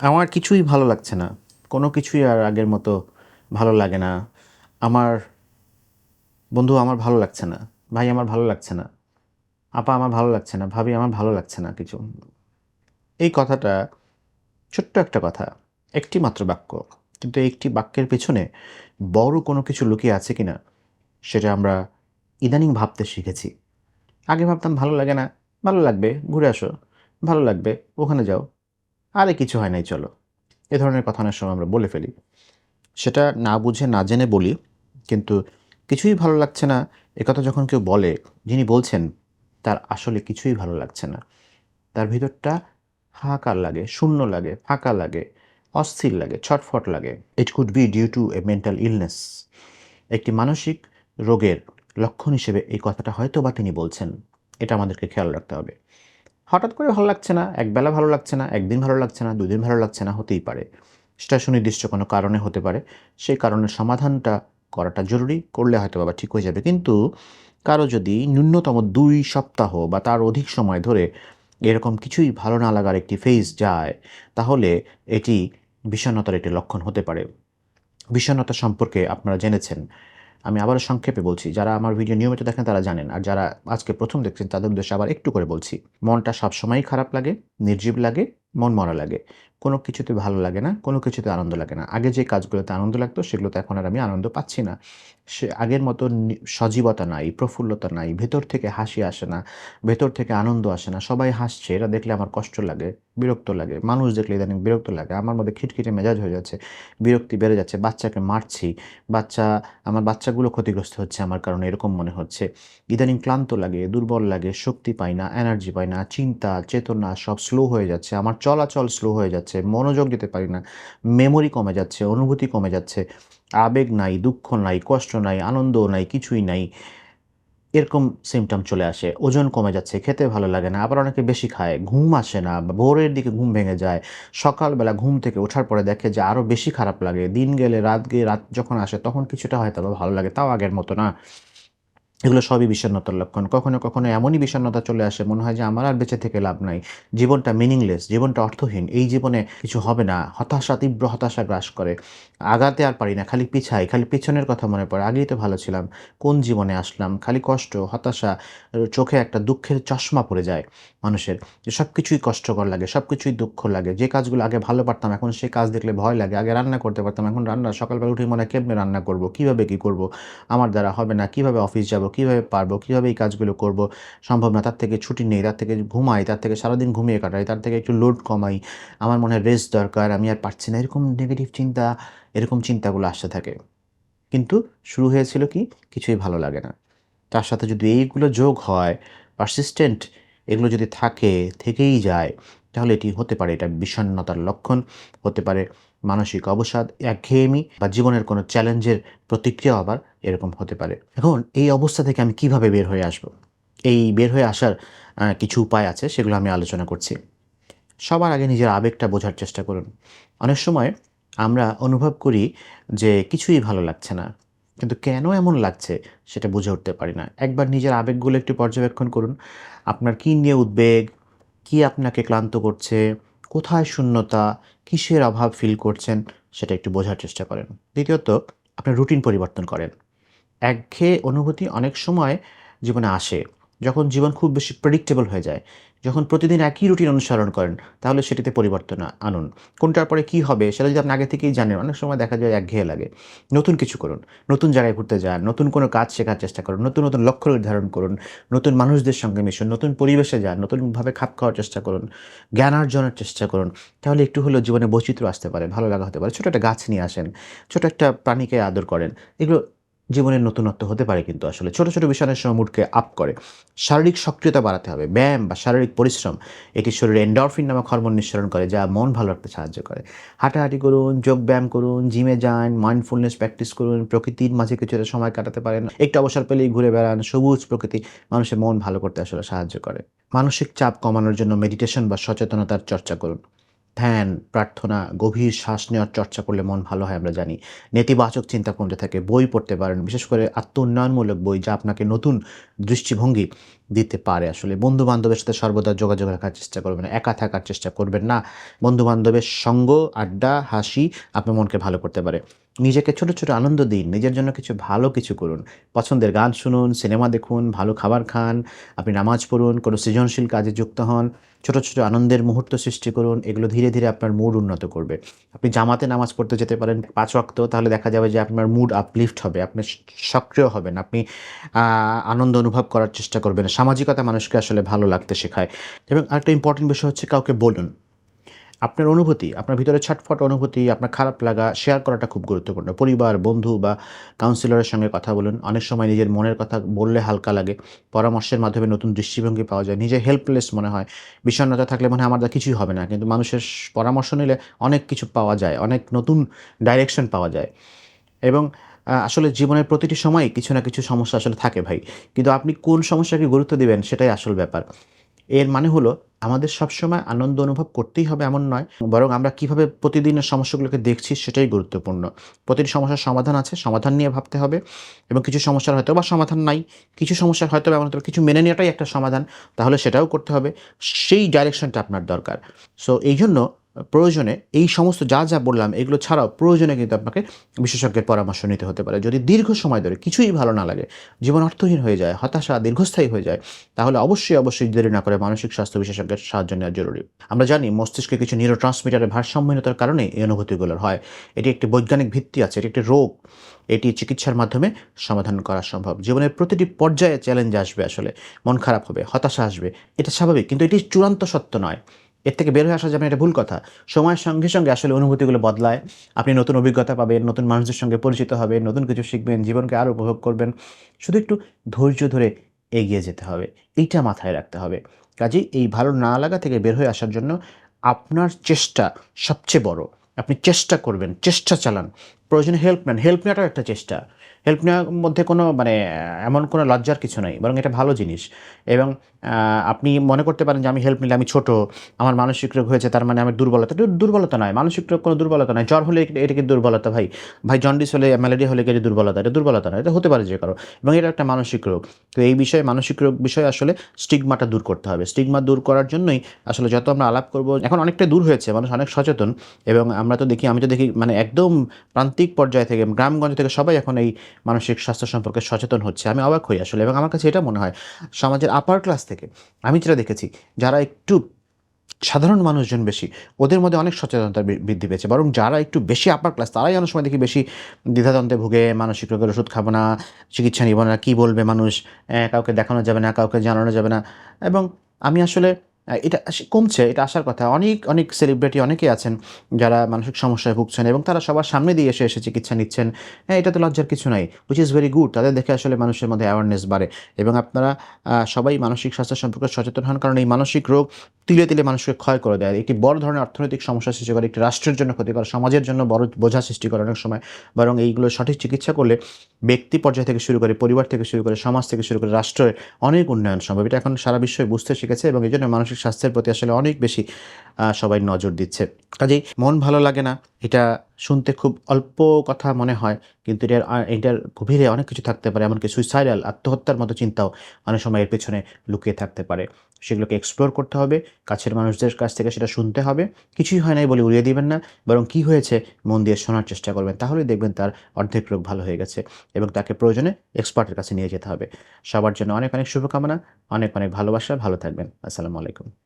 আমার কিছুই ভালো লাগছে না। কোনো কিছুই আর আগের মতো ভালো লাগে না। আমার বন্ধু আমার ভালো লাগছে না। ভাই আমার ভালো লাগছে না। আপা আমার ভালো লাগছে না। ভাবি আমার ভালো লাগছে না কিছু। এই কথাটা ছোট্ট একটা কথা। একটি মাত্র বাক্য। কিন্তু একটি বাক্যের পেছনে বড় কোনো কিছু লুকিয়ে আছে কি না সেটা আমরা ইদানিং ভাবতে শিখেছি। আগে ভাবতাম, ভালো লাগে না। ভালো লাগবে। ঘুরে আসো। ভালো লাগবে। ওখানে যাও। আরে কিছু হয় নাই, চলো। এ ধরনের কথা অনেক সময় আমরা বলে ফেলি। সেটা না বুঝে, না জেনে বলি, কিন্তু কিছুই ভালো লাগছে না। একথা যখন কেউ বলে, যিনি বলছেন, তার আসলে কিছুই ভালো লাগছে না। তার ভিতরটা হাহাকার লাগে, শূন্য লাগে, ফাঁকা লাগে, অস্থির লাগে, ছটফট লাগে। It could be due to a mental illness একটি মানসিক রোগের লক্ষণ হিসেবে এই কথাটা হয়তো বা তিনি বলছেন। এটা আমাদেরকে খেয়াল রাখতে হবে। হঠাৎ করে ভালো লাগছে না, একবেলা ভালো লাগছে না, একদিন ভালো লাগছে না, দুদিন ভালো লাগছে না, হতেই পারে। সেটা সুনির্দিষ্ট কোনো কারণে হতে পারে। সেই কারণের সমাধানটা করাটা জরুরি, করলে হয়তো বাবা ঠিক হয়ে যাবে। কিন্তু কারও যদি ন্যূনতম দুই সপ্তাহ বা তার অধিক সময় ধরে এরকম কিছুই ভালো না লাগার একটি ফেজ যায়, তাহলে এটি বিষণ্ণতার একটি লক্ষণ হতে পারে। বিষণ্ণতা সম্পর্কে আপনারা জেনেছেন। আমি আবারও সংক্ষেপে বলছি, যারা আমার ভিডিও নিয়মিত দেখেন তারা জানেন, আর যারা আজকে প্রথম দেখছেন তাদের উদ্দেশ্যে আবার একটু করে বলছি, মনটা সবসময়ই খারাপ লাগে, নির্জীব লাগে, মন মরা লাগে। কোনো কিছুতে ভালো লাগে না, কোনো কিছুতে আনন্দ লাগে না। আগে যে কাজগুলোতে আনন্দ লাগতো সেগুলোতে এখন আর আমি আনন্দ পাচ্ছি না। সে আগের মতো সজীবতা নাই, প্রফুল্লতা নাই, ভেতর থেকে হাসি আসে না, ভেতর থেকে আনন্দ আসে না, সবাই হাসছে এটা দেখলে আমার কষ্ট লাগে। বিরক্ত লাগে। মানুষ দেখলে ইদানিং বিরক্ত লাগে। আমার মধ্যে খিটখিটে মেজাজ হয়ে যাচ্ছে, বিরক্তি বেড়ে যাচ্ছে, বাচ্চাকে মারছি, বাচ্চা, আমার বাচ্চাগুলো ক্ষতিগ্রস্ত হচ্ছে আমার কারণে এরকম মনে হচ্ছে। ইদানিং ক্লান্ত লাগে, দুর্বল লাগে, শক্তি পাই না এনার্জি পাই না, চিন্তা, চেতনা সব স্লো হয়ে যাচ্ছে। আমার চলাচল স্লো হয়ে যাচ্ছে, মনোযোগ দিতে পারি না মেমোরি কমে যাচ্ছে, অনুভূতি কমে যাচ্ছে। আবেগ নাই, দুঃখ নাই, কষ্ট নাই, আনন্দ নাই, কিছুই নাই। এরকম সিমটম চলে আসে, ওজন কমে যাচ্ছে, খেতে ভালো লাগে না, আবার অনেকে বেশি খায়, ঘুম আসে না, বা ভোরের দিকে ঘুম ভেঙে যায়, সকালবেলা ঘুম থেকে ওঠার পরে দেখে যে আরও বেশি খারাপ লাগে, দিন গেলে, রাত গিয়ে রাত যখন আসে তখন কিছুটা হয়তো ভালো লাগে, তাও আগের মতো না। এগুলো সবই বিষণ্ণতার লক্ষণ। কখনো কখনো এমনই বিষণ্ণতা চলে আসে, মনে হয় যে আমার আর বেঁচে থেকে লাভ নাই। জীবনটা মিনিংলেস জীবনটা অর্থহীন, এই জীবনে কিছু হবে না। হতাশা, তীব্র হতাশা গ্রাস করে। আগাতে আর পারি না, খালি পিছাই, খালি পিছনের কথা মনে পড়ে। আগেই তো ভালো ছিলাম। কোন জীবনে আসলাম? খালি কষ্ট, হতাশা চোখে একটা দুঃখের চশমা পড়ে যায় মানুষের। যে সব কিছুই কষ্টকর লাগে সব কিছুই দুঃখ লাগে। যে কাজগুলো আগে ভালো পারতাম, এখন সেই কাজ দেখলে ভয় লাগে। আগে রান্না করতে পারতাম, এখন রান্না, সকালবেলা উঠে মনে কেমনে রান্না করব? কীভাবে কি করব? আমার দ্বারা হবে না, কীভাবে অফিস যাব? কীভাবে পারব, কীভাবে এই কাজগুলো করব, সম্ভব না, তার থেকে ছুটি নেই, তার থেকে ঘুমাই, তার থেকে সারাদিন ঘুমিয়ে কাটাই, তার থেকে একটু লোড কমাই, আমার মনে হয় রেস্ট দরকার, আমি আর পারছি না, এরকম নেগেটিভ চিন্তা, এরকম চিন্তাগুলো আসতে থাকে। কিন্তু শুরু হয়েছিল কি? কিছুই ভালো লাগে না। তার সাথে যদি এইগুলো যোগ হয় পারসিস্টেন্ট এগুলো যদি থাকে, থেকেই যায়, তাহলে এটি হতে পারে এটা বিষণ্ণতার লক্ষণ, হতে পারে মানসিক অবসাদ, একঘেয়েমি বা জীবনের কোনো চ্যালেঞ্জের প্রতিক্রিয়া আবার এরকম হতে পারে। এখন এই অবস্থা থেকে আমি কীভাবে বের হয়ে আসব? এই বের হয়ে আসার কিছু উপায় আছে, সেগুলো আমি আলোচনা করছি। সবার আগে নিজের আবেগটা বোঝার চেষ্টা করুন। অনেক সময় আমরা অনুভব করি যে কিছুই ভালো লাগছে না, কিন্তু কেন এমন লাগছে সেটা বুঝে উঠতে পারি না। একবার নিজের আবেগগুলো একটু পর্যবেক্ষণ করুন। আপনার কী নিয়ে উদ্বেগ, কী আপনাকে ক্লান্ত করছে কোথায় শূন্যতা, কিসের অভাব ফিল করছেন, সেটা একটু বোঝার চেষ্টা করেন। দ্বিতীয়ত, আপনার রুটিন পরিবর্তন করেন। একঘেয়ে অনুভূতি অনেক সময় জীবনে আসে। যখন জীবন খুব বেশি প্রেডিক্টেবল হয়ে যায়, যখন প্রতিদিন একই রুটিন অনুসরণ করেন, তাহলে সেটিতে পরিবর্তন আনুন। কোনটার পরে কী হবে, সেটা যদি আপনি আগে থেকেই জানেন, অনেক সময় দেখা যায় একঘেয়ে লাগে। নতুন কিছু করুন, নতুন জায়গায় ঘুরতে যান, নতুন কোনো কাজ শেখার চেষ্টা করুন, নতুন নতুন লক্ষ্য নির্ধারণ করুন, নতুন মানুষদের সঙ্গে মিশুন, নতুন পরিবেশে যান, নতুনভাবে খাপ খাওয়ার চেষ্টা করুন, জ্ঞান অর্জনের চেষ্টা করুন, তাহলে একটু হলেও জীবনে বৈচিত্র্য আসতে পারে, ভালো লাগা হতে পারে। ছোটো একটা গাছ নিয়ে আসেন, ছোটো একটা প্রাণীকে আদর করেন, এগুলো জীবনের নতুনত্ব হতে পারে কিন্তু আসলে। ছোট ছোট বিষয়ের সময় মুডকে আপ করে। শারীরিক সক্রিয়তা বাড়াতে হবে। ব্যায়াম বা শারীরিক পরিশ্রম এটি শরীরে এন্ডরফিন নামক হরমোন নিঃসরণ করে, যা মন ভালো রাখতে সাহায্য করে। হাঁটাহাঁটি করুন, যোগ ব্যায়াম করুন জিমে যান মাইন্ডফুলনেস প্র্যাকটিস করুন, প্রকৃতির মাঝে কিছুটা সময় কাটাতে পারেন। একটু অবসর পেলেই ঘুরে বেড়ান, সবুজ প্রকৃতি মানুষের মন ভালো করতে আসলে সাহায্য করে। মানসিক চাপ কমানোর জন্য মেডিটেশন বা সচেতনতার চর্চা করুন। ধ্যান, প্রার্থনা, গভীর শ্বাস নেওয়ার চর্চা করলে মন ভালো হয়, আমরা জানি। নেতিবাচক চিন্তা কমতে থাকে বই পড়তে পারেন, বিশেষ করে আত্ম উন্নয়নমূলক বই যা আপনাকে নতুন দৃষ্টিভঙ্গি দিতে পারে আসলে। বন্ধু বান্ধবের সাথে সর্বদা যোগাযোগ রাখার চেষ্টা করবেন, একা থাকার চেষ্টা করবেন না। বন্ধু বান্ধবের সঙ্গ, আড্ডা, হাসি আপনার মনকে ভালো করতে পারে। নিজেকে ছোট ছোট আনন্দ দিন, নিজের জন্য কিছু ভালো কিছু করুন। পছন্দের গান শুনুন, সিনেমা দেখুন, ভালো খাবার খান, আপনি নামাজ পড়ুন, কোনো সৃজনশীল কাজে যুক্ত হন, ছোট ছোট আনন্দের মুহূর্ত সৃষ্টি করুন, এগুলো ধীরে ধীরে আপনার মুড উন্নত করবে। আপনি জামাতে নামাজ পড়তে যেতে পারেন পাঁচ ওয়াক্ত, তাহলে দেখা যাবে যে আপনার মুড আপলিফট হবে, আপনি সক্রিয় হবেন, আপনি আনন্দ অনুভব করার চেষ্টা করবেন সামাজিকতা মানুষকে আসলে ভালো লাগতে শেখায়। এবং আরেকটা ইম্পর্টেন্ট বিষয় হচ্ছে কাউকে বলুন। আপনার অনুভূতি, আপনার ভিতরে ছটফট অনুভূতি, আপনার খারাপ লাগা শেয়ার করাটা খুব গুরুত্বপূর্ণ। পরিবার, বন্ধু বা কাউন্সিলরের সঙ্গে কথা বলুন। অনেক সময় নিজের মনের কথা বললে হালকা লাগে। পরামর্শের মাধ্যমে নতুন দৃষ্টিভঙ্গি পাওয়া যায়। নিজে হেল্পলেস মনে হয়। বিষণ্ণতা থাকলে মনে হয় আমার কিছুই হবে না। কিন্তু মানুষের পরামর্শ নিলে অনেক কিছু পাওয়া যায়। অনেক নতুন ডাইরেকশন পাওয়া যায়। এবং আসলে জীবনের প্রতিটি সময় কিছু না কিছু সমস্যা আসলে থাকে ভাই। কিন্তু আপনি কোন সমস্যাকে গুরুত্ব দিবেন সেটাই আসল ব্যাপার। এর মানে হলো, আমাদের সবসময় আনন্দ অনুভব করতেই হবে এমন নয়, বরং আমরা কীভাবে প্রতিদিনের সমস্যাগুলোকে দেখছি সেটাই গুরুত্বপূর্ণ। প্রতিটি সমস্যার সমাধান আছে, সমাধান নিয়ে ভাবতে হবে এবং কিছু সমস্যার হয়তো বা সমাধান নাই, কিছু সমস্যার হয়তো এমন হতে কিছু মেনে নেওয়াটাই একটা সমাধান, তাহলে সেটাও করতে হবে। সেই ডাইরেকশনটা আপনার দরকার। সো এই জন্য প্রয়োজনে এই সমস্ত যা যা বললাম, এগুলো ছাড়াও প্রয়োজনে কিন্তু আপনাকে বিশেষজ্ঞের পরামর্শ নিতে হতে পারে। যদি দীর্ঘ সময় ধরে কিছুই ভালো না লাগে, জীবন অর্থহীন হয়ে যায়, হতাশা দীর্ঘস্থায়ী হয়ে যায়, তাহলে অবশ্যই অবশ্যই দেরি না করে মানসিক স্বাস্থ্য বিশেষজ্ঞের সাহায্য নেওয়া জরুরি। আমরা জানি মস্তিষ্কে কিছু নিউরো ট্রান্সমিটারের ভারসাম্যহীনতার কারণে এই অনুভূতিগুলোর হয়। এটি একটি বৈজ্ঞানিক ভিত্তি আছে, এটি একটি রোগ। এটি চিকিৎসার মাধ্যমে সমাধান করা সম্ভব। জীবনের প্রতিটি পর্যায়ে চ্যালেঞ্জ আসবে আসলে। মন খারাপ হবে, হতাশা আসবে, এটা স্বাভাবিক। কিন্তু এটি চূড়ান্ত সত্য নয়। এর থেকে বের হয়ে আসা যাবে এটা ভুল কথা, সময়ের সঙ্গে সঙ্গে আসলে অনুভূতিগুলো বদলায়। আপনি নতুন অভিজ্ঞতা পাবেন, নতুন মানুষদের সঙ্গে পরিচিত হবেন, নতুন কিছু শিখবেন, জীবনকে আরও উপভোগ করবেন। শুধু একটু ধৈর্য ধরে এগিয়ে যেতে হবে, এইটা মাথায় রাখতে হবে। কাজেই এই ভালো না লাগা থেকে বের হয়ে আসার জন্য আপনার চেষ্টা সবচেয়ে বড়। আপনি চেষ্টা করবেন, চেষ্টা চালান। প্রয়োজনে হেল্প নেন। হেল্প নেওয়াটাও একটা চেষ্টা। হেল্প নেওয়ার মধ্যে কোনো মানে এমন কোনো লজ্জার কিছু নেই, বরং এটা ভালো জিনিস। এবং আপনি মনে করতে পারেন যে, আমি হেল্প নিলে আমি ছোট, আমার মানসিক রোগ হয়েছে, তার মানে আমার দুর্বলতা। দুর্বলতা নয়, মানসিক রোগ কোনো দুর্বলতা নয়। জ্বর হলে এটা কি দুর্বলতা ভাই। ভাই জন্ডিস হলে ম্যালেরিয়া হলে এটা দুর্বলতা এটা দুর্বলতা নয়, এটা হতে পারে যে কারও। এবং এটা একটা মানসিক রোগ। তো এই বিষয়ে, মানসিক রোগ বিষয়ে আসলে স্টিগমাটা দূর করতে হবে। স্টিগমা দূর করার জন্যই আসলে যত আমরা আলাপ করব, এখন অনেকটা দূর হয়েছে, মানুষ অনেক সচেতন। এবং আমরা তো দেখি, আমি তো দেখি মানে একদম প্রান্তিক পর্যায় থেকে, গ্রামগঞ্জ থেকে সবাই এখন এই মানসিক স্বাস্থ্য সম্পর্কে সচেতন হচ্ছে। আমি অবাক হই আসলে এবং আমার কাছে এটা মনে হয়, সমাজের আপার ক্লাস থেকে, আমি যেটা দেখেছি, যারা একটু সাধারণ মানুষজন বেশি, ওদের মধ্যে অনেক সচেতনতা বৃদ্ধি পেয়েছে। বরং যারা একটু বেশি আপার ক্লাস তারাই অনেক সময় দেখি বেশি দ্বিধাদ্বন্দ্বে ভুগে, মানসিক রোগের ওষুধ খাব না, চিকিৎসা নিব না, কী বলবে মানুষ কাউকে দেখানো যাবে না, কাউকে জানানো যাবে না। এবং আমি আসলে এটা কমছে, এটা আসার কথা। অনেক অনেক সেলিব্রিটি অনেকেই আছেন যারা মানসিক সমস্যায় ভুগছেন এবং তারা সবার সামনে দিয়ে এসে এসে চিকিৎসা নিচ্ছেন। হ্যাঁ এটা তো লজ্জার কিছু নাই উইচ ইজ ভেরি গুড তাদের দেখে আসলে মানুষের মধ্যে অ্যাওয়ারনেস বাড়ে এবং আপনারা সবাই মানসিক স্বাস্থ্য সম্পর্কে সচেতন হন, কারণ এই মানসিক রোগ তিলে তিলে মানুষকে ক্ষয় করে দেয়। একটি বড় ধরনের অর্থনৈতিক সমস্যা সৃষ্টি করে, একটি রাষ্ট্রের জন্য ক্ষতিকর, সমাজের জন্য বড় বোঝা সৃষ্টি করে অনেক সময়। বরং এইগুলো সঠিক চিকিৎসা করলে ব্যক্তি পর্যায় থেকে শুরু করে পরিবার থেকে শুরু করে সমাজ থেকে শুরু করে রাষ্ট্রের অনেক উন্নয়ন সম্ভব। এটা এখন সারা বিশ্বই বুঝতে শিখেছে এবং এই জন্য মানসিক স্বাস্থ্যের প্রতি আসলে অনেক বেশি সবাই নজর দিচ্ছে। কাজেই মন ভালো লাগে না, এটা শুনতে খুব অল্প কথা মনে হয়, কিন্তু এটার এটার গভীরে অনেক কিছু থাকতে পারে, এমনকি সুইসাইডাল আত্মহত্যার মতো চিন্তাও অনেক সময় এর পেছনে লুকিয়ে থাকতে পারে। সেগুলোকে এক্সপ্লোর করতে হবে, কাছের মানুষদের কাছ থেকে সেটা শুনতে হবে। কিছুই হয় নাই বলে উড়িয়ে দিবেন না, বরং কি হয়েছে মন দিয়ে শোনার চেষ্টা করবেন তাহলে দেখবেন তার অর্ধেক রোগ ভালো হয়ে গেছে এবং তাকে প্রয়োজনে এক্সপার্টের কাছে নিয়ে যেতে হবে। সবার জন্য অনেক অনেক শুভকামনা, অনেক অনেক ভালোবাসা, ভালো থাকবেন, আসসালামু আলাইকুম।